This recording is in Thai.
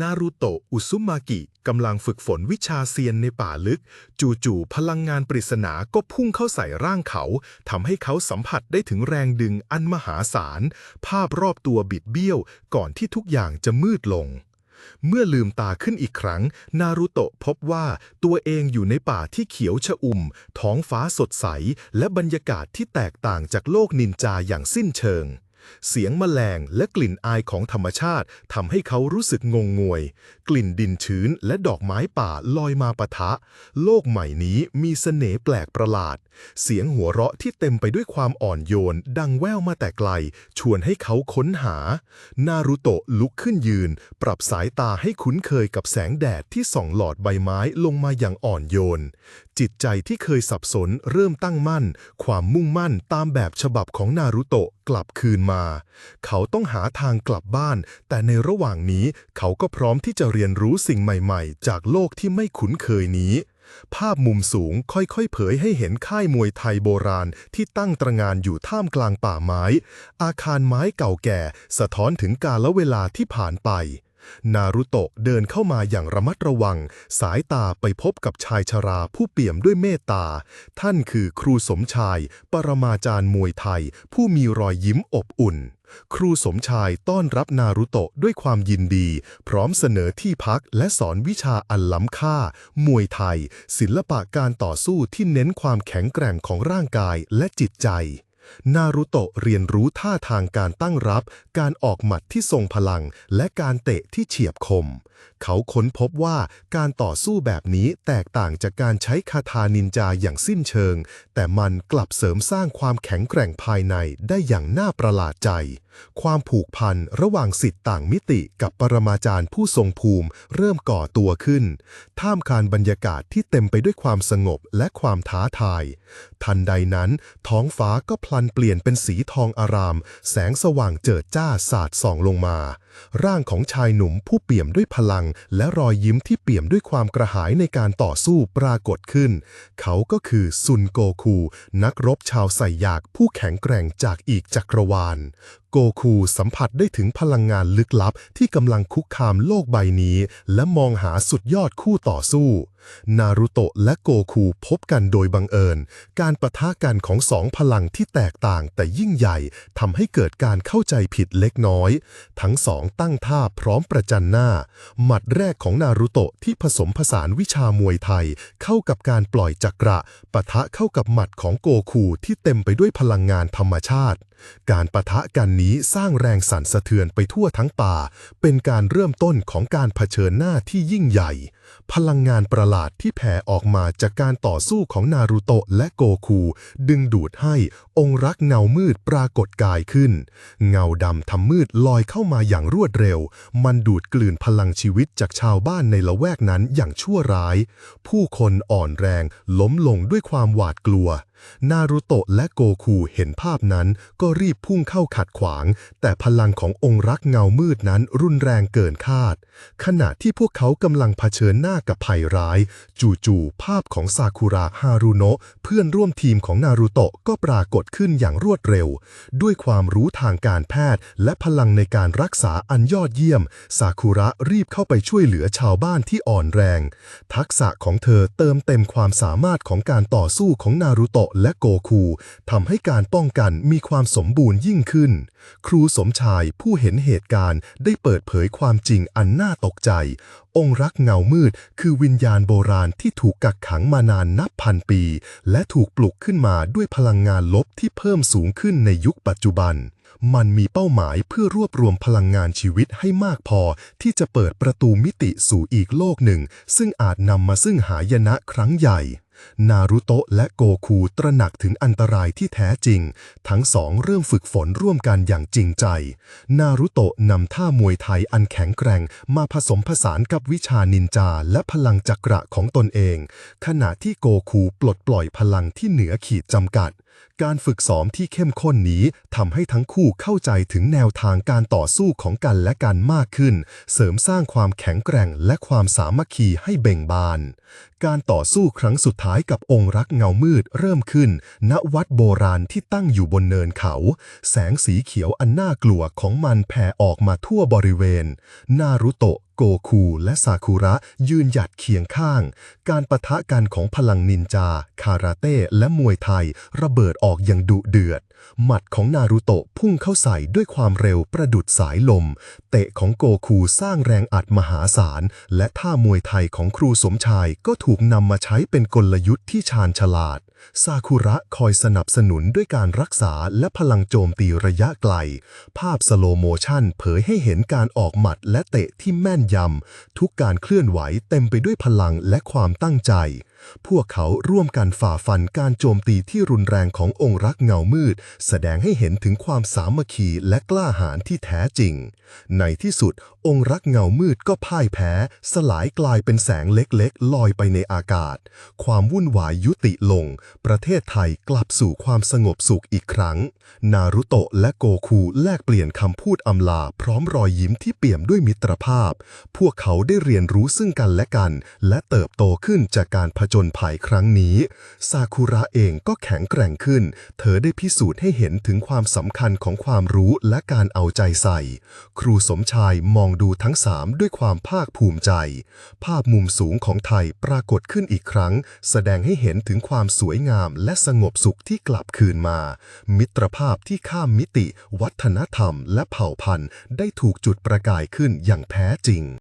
นารูโตะ อุซุมากิ กำลังฝึกฝนวิชาเซียนในป่าลึก จู่ๆ พลังงานปริศนาก็พุ่งเข้าใส่ร่างเขา ทำให้เขาสัมผัสได้ถึงแรงดึงอันมหาศาล ภาพรอบตัวบิดเบี้ยว ก่อนที่ทุกอย่างจะมืดลง เมื่อลืมตาขึ้นอีกครั้ง นารูโตะพบว่าตัวเองอยู่ในป่าที่เขียวชอุ่ม ท้องฟ้าสดใส และบรรยากาศที่แตกต่างจากโลกนินจาอย่างสิ้นเชิง เสียงแมลงและกลิ่นอายของธรรมชาติทำให้เขารู้สึกงงงวย กลิ่นดินชื้นและดอกไม้ป่าลอยมาปะทะ โลกใหม่นี้มีเสน่ห์แปลกประหลาด เสียงหัวเราะที่เต็มไปด้วยความอ่อนโยน ดังแว่วมาแต่ไกล ชวนให้เขาค้นหา นารูโตะลุกขึ้นยืน ปรับสายตาให้คุ้นเคยกับแสงแดดที่ส่องหลอดใบไม้ลงมาอย่างอ่อนโยน จิตใจที่เคยสับสนเริ่มตั้งมั่น ความมุ่งมั่นตามแบบฉบับของนารูโตะ กลับคืนมา เขาต้องหาทางกลับบ้าน แต่ในระหว่างนี้เขาก็พร้อมที่จะเรียนรู้สิ่งใหม่ๆ จากโลกที่ไม่คุ้นเคยนี้ ภาพมุมสูงค่อยๆ เผยให้เห็นค่ายมวยไทยโบราณที่ตั้งตระหงานอยู่ท่ามกลางป่าไม้ อาคารไม้เก่าแก่ สะท้อนถึงกาลเวลาที่ผ่านไป นารุโตะเดินเข้ามาอย่างระมัดระวัง สายตาไปพบกับชายชราผู้เปี่ยมด้วยเมตตา ท่านคือครูสมชาย ปรมาจารย์มวยไทย ผู้มีรอยยิ้มอบอุ่น ครูสมชายต้อนรับนารุโตะด้วยความยินดี พร้อมเสนอที่พักและสอนวิชาอันล้ำค่า มวยไทย ศิลปะการต่อสู้ที่เน้นความแข็งแกร่งของร่างกายและจิตใจ นารุโตะเรียนรู้ท่าทางการตั้งรับ การออกหมัดที่ทรงพลัง และการเตะที่เฉียบคมเขาค้นพบว่าการต่อสู้แบบนี้แตกต่างจากการใช้คาถานินจาอย่างสิ้นเชิง แต่มันกลับเสริมสร้างความแข็งแกร่งภายในได้อย่างน่าประหลาดใจ ความผูกพันระหว่างสิทธิ์ต่างมิติกับปรมาจารย์ผู้ทรงภูมิ เริ่มก่อตัวขึ้น ท่ามกลางบรรยากาศที่เต็มไปด้วยความสงบและความท้าทาย ทันใดนั้น ท้องฟ้าก็พลันเปลี่ยนเป็นสีทองอาราม แสงสว่างเจิดจ้าสาดส่องลงมา ร่างของชายหนุ่มผู้เปี่ยมด้วยพลัง และรอยยิ้มที่เปี่ยมด้วยความกระหายในการต่อสู้ปรากฏขึ้น เขาก็คือซุนโกคู นักรบชาวไซยากผู้แข็งแกร่งจากอีกจักรวาล กคูสัมผัสได้ถึงพลังงานลึกลับที่กำลังคุกคามโลกใบนี้ และมองหาสุดยอดคู่ต่อสู้ นารุโตะและโกคูพบกันโดยบังเอิญ การประทะกันของสองพลังที่แตกต่างแต่ยิ่งใหญ่ทำให้เกิดการเข้าใจผิดเล็กน้อย ทั้งสองตั้งท่าพร้อมประจันหน้า หมัดแรกของนารุโตะที่ผสมผสานวิชามวยไทย เข้ากับการปล่อยจักระปะทะเข้ากับหมัดของโกคูที่เต็มไปด้วยพลังงานธรรมชาติการปะทะกันนี้สร้างแรงสั่นสะเทือนไปทั่วทั้งป่า เป็นการเริ่มต้นของการเผชิญหน้าที่ยิ่งใหญ่ พลังงานประหลาดที่แผ่ออกมาจากการต่อสู้ของนารูโตะและโกคู ดึงดูดให้องค์รักเงามืดปรากฏกายขึ้น เงาดำทำมืดลอยเข้ามาอย่างรวดเร็ว มันดูดกลืนพลังชีวิตจากชาวบ้านในละแวกนั้นอย่างชั่วร้าย ผู้คนอ่อนแรงล้มลงด้วยความหวาดกลัวนารูโตะและโกคูเห็นภาพนั้นก็รีบพุ่งเข้าขัดขวาง แต่พลังขององค์รักเงามืดนั้นรุนแรงเกินคาด ขณะที่พวกเขากำลังเผชิญหน้ากับภัยร้าย จู่ๆภาพของซากุระฮารุโนะเพื่อนร่วมทีมของนารูโตะก็ปรากฏขึ้นอย่างรวดเร็ว ด้วยความรู้ทางการแพทย์ และพลังในการรักษาอันยอดเยี่ยมซากุระรีบเข้าไปช่วยเหลือชาวบ้านที่อ่อนแรง ทักษะของเธอเติมเต็มความสามารถของการต่อสู้ของนารูโตะและโกคูทำให้การป้องกันมีความสมบูรณ์ยิ่งขึ้น ครูสมชายผู้เห็นเหตุการณ์ได้เปิดเผยความจริงอันน่าตกใจ องค์รักเงามืดคือวิญญาณโบราณที่ถูกกักขังมานานนับพันปี และถูกปลุกขึ้นมาด้วยพลังงานลบที่เพิ่มสูงขึ้นในยุคปัจจุบัน มันมีเป้าหมายเพื่อรวบรวมพลังงานชีวิตให้มากพอ ที่จะเปิดประตูมิติสู่อีกโลกหนึ่ง ซึ่งอาจนำมาซึ่งหายนะครั้งใหญ่ นารุโตะและโกคูตระหนักถึงอันตรายที่แท้จริง ทั้งสองเริ่มฝึกฝนร่วมกันอย่างจริงใจ นารุโตะนำท่ามวยไทยอันแข็งแกร่งมาผสมผสานกับวิชานินจาและพลังจักระของตนเอง ขณะที่โกคูปลดปล่อยพลังที่เหนือขีดจำกัด การฝึกซ้อมที่เข้มข้นนี้ทำให้ทั้งคู่เข้าใจถึงแนวทางการต่อสู้ของกันและกันมากขึ้น เสริมสร้างความแข็งแกร่งและความสามัคคีให้เบ่งบาน การต่อสู้ครั้งสุดท้ายกับองค์รักเงามืดเริ่มขึ้น ณวัดโบราณที่ตั้งอยู่บนเนินเขา แสงสีเขียวอันน่ากลัวของมันแผ่ออกมาทั่วบริเวณ นารุโตะ โกคูและซากุระยืนหยัดเคียงข้าง การปะทะกันของพลังนินจา คาราเต้และมวยไทย ระเบิดออกอย่างดุเดือด หมัดของนารูโตะพุ่งเข้าใส่ด้วยความเร็วประดุดสายลม เตะของโกคูสร้างแรงอัดมหาศาล และท่ามวยไทยของครูสมชายก็ถูกนำมาใช้เป็นกลยุทธ์ที่ชาญฉลาด ซากุระคอยสนับสนุนด้วยการรักษาและพลังโจมตีระยะไกล ภาพสโลโมชันเผยให้เห็นการออกหมัดและเตะที่แม่นยำ ทุกการเคลื่อนไหวเต็มไปด้วยพลังและความตั้งใจ พวกเขาร่วมกันฝ่าฟันการโจมตีที่รุนแรงขององค์รักเงามืด แสดงให้เห็นถึงความสามัคคีและกล้าหาญที่แท้จริง ในที่สุด องค์รักเงามืดก็พ่ายแพ้ สลายกลายเป็นแสงเล็กๆ ลอยไปในอากาศ ความวุ่นวายยุติลง ประเทศไทยกลับสู่ความสงบสุขอีกครั้ง นารุโตะและโกคูแลกเปลี่ยนคำพูดอำลา พร้อมรอยยิ้มที่เปี่ยมด้วยมิตรภาพ พวกเขาได้เรียนรู้ซึ่งกันและกัน และเติบโตขึ้นจากการผจจญภัยครั้งนี้ ซากุระเองก็แข็งแกร่งขึ้น เธอได้พิสูจน์ให้เห็นถึงความสำคัญของความรู้และการเอาใจใส่ ครูสมชายมองดูทั้งสามด้วยความภาคภูมิใจ ภาพมุมสูงของไทยปรากฏขึ้นอีกครั้ง แสดงให้เห็นถึงความสวยงามและสงบสุขที่กลับคืนมา มิตรภาพที่ข้ามมิติ วัฒนธรรม และเผ่าพันธุ์ ได้ถูกจุดประกายขึ้นอย่างแท้จริง